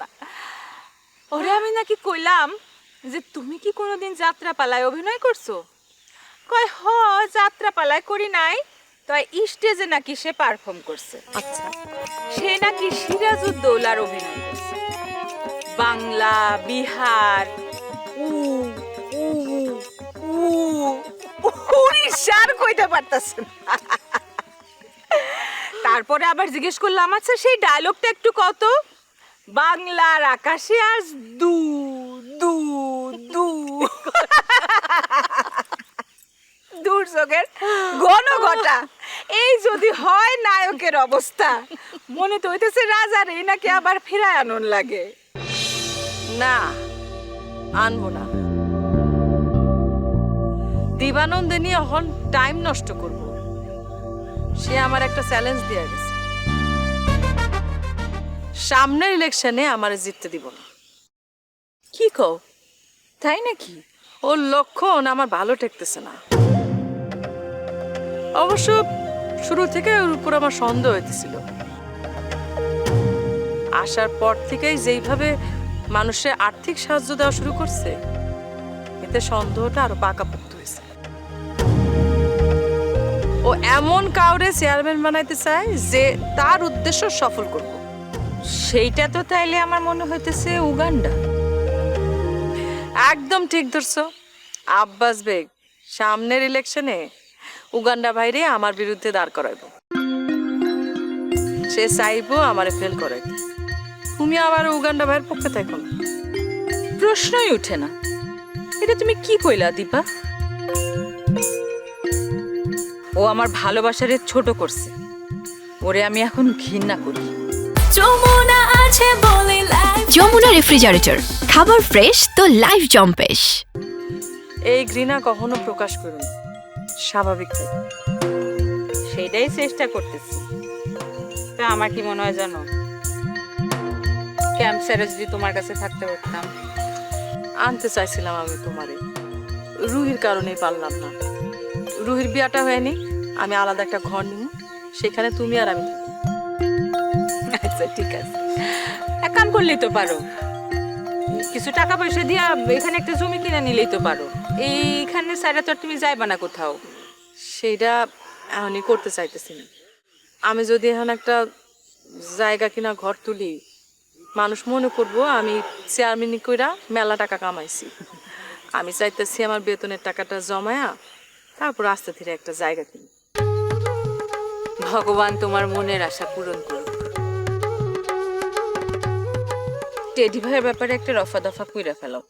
না। ওরে আমি নাকি কইলাম যে তুমি কি কোনোদিন যাত্রা পালায় অভিনয় করছ? কয় হ যাত্রা পালায় করি নাই তাই স্টেজে নাকি সে পারফর্ম করছে। আচ্ছা। সে নাকি সিরাজউদ্দৌলার অভিনয় করছে। বাংলা বিহার উ উ উ উড়িষ্যার কইতে পারতাছে। তারপরে আবার জিজ্ঞেস করলাম আচ্ছা সেই ডায়লগটা একটু কত? বাংলার আকাশে আজ দু দু দু। দুর্যোগের ঘন ঘটা এই যদি হয় নায়কের অবস্থা। মনে তো হইতেছে রাজার এই নাকি আবার ফিরায় আনন লাগে। না, আনব না। দিবানন্দে নিয়ে এখন টাইম নষ্ট করব। সে আমার একটা চ্যালেঞ্জ দিয়ে গেছে। সামনের ইলেকশনে আমার জিততে দিব না। কি কও? তাই নাকি? ওর লক্ষণ আমার ভালো ঠেকতেছে না। অবশ্য শুরু থেকে ওর উপর আমার সন্দেহ হইতেছিল। আসার পর থেকেই যেইভাবে মানুষের আর্থিক সাহায্য দেওয়া শুরু করছে, এতে সন্দেহটা আরও পাকাপোক্ত হয়েছে ও এমন কাউরে চেয়ারম্যান বানাইতে চায় যে তার উদ্দেশ্য সফল করব। সেইটা তো তাইলে আমার মনে হইতেছে উগান্ডা। একদম ঠিক ধরছো। আব্বাস বেগ, সামনের ইলেকশনে উগান্ডা ভাইরে আমার বিরুদ্ধে দাঁড় করাইব। সে চাইব আমারে ফেল করাইতে। তুমি আবার উগান্ডা ভাইয়ের পক্ষে থাকো প্রশ্নই উঠে না। এটা তুমি কি কইলা, দীপা? ও আমার ভালোবাসারে ছোট করছে। ওরে আমি এখন ঘৃণা করি। যমুনা আছে বলে যমুনা রেফ্রিজারেটর খাবার ফ্রেশ তো লাইফ জম্পেশ। এই ঘৃণা কখনো প্রকাশ করুন স্বাভাবিক থাকবে সেটাই চেষ্টা করতেছি। তা আমার কি মনে হয় জানো? ক্যাম্পসারে যদি তোমার কাছে থাকতে পারতাম আনতে চাইছিলাম আমি তোমারে। রুহির কারণেই পারলাম না। রুহির বিয়াটা হয়নি আমি আলাদা একটা ঘর নিব সেখানে তুমি আর আমি থাকব। ঠিক আছে। এক কাম করলেই তো পারো। কিছু টাকা পয়সা দিয়া এখানে একটা জমি কিনে নিলেই তো পারো। এইখানে তো আর তুমি যাইবা না কোথাও। সেইটা এখনই করতে চাইতেছি না। আমি যদি এখন একটা জায়গা কিনা ঘর তুলি, মানুষ মনে করব আমি চেয়ারম্যানি কইরা মেলা টাকা কামাইছি। আমি চাইতেছি আমার বেতনের টাকাটা জমায়া তারপর আস্তে ধীরে একটা জায়গা কিনি। ভগবান তোমার মনের আশা পূরণ করুক। টেডি ভাইয়ের ব্যাপারে একটা রফা দফা কইরা ফেলাও।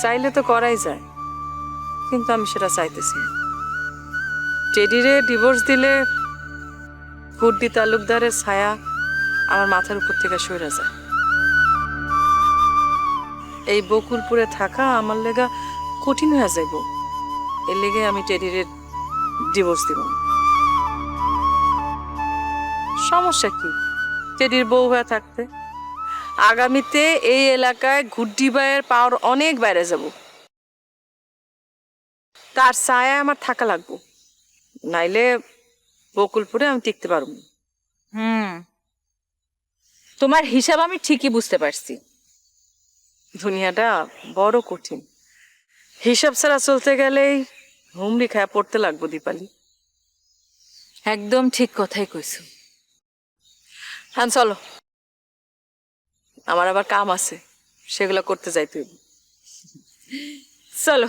চাইলে তো করাই যায়, কিন্তু আমি সেটা চাইতেছি। টেডিরে ডিভোর্স দিলে গুড্ডি তালুকদারের ছায়া আমার মাথার উপর থেকে সরে যায়। এই বকুলপুরে থাকা আমার লেগা কঠিন হয়ে যাইব। এর লেগে আমি টেডিরে ডিভোর্স দিব সমস্যা কি? টেডির বউ হয়ে থাকতে আগামীতে এই এলাকায় গুড্ডি বাইয়ের পাওয়ার অনেক বাইরে যাব। তার ছায়া আমার থাকা লাগবো। নাইলে বকুলপুরে আমি টিকতে পারব। হুম। তোমার হিসাব আমি ঠিকই বুঝতে পারছি। দুনিয়াটা বড় কঠিন। হিসাব ছাড়া চলতে গেলেই হুমড়ি খায়া পড়তে লাগবো দীপালি। একদম ঠিক কথাই কইছো। হ্যাঁ চলো। আমার আবার কাম আছে সেগুলো করতে যাই তুই। চলো।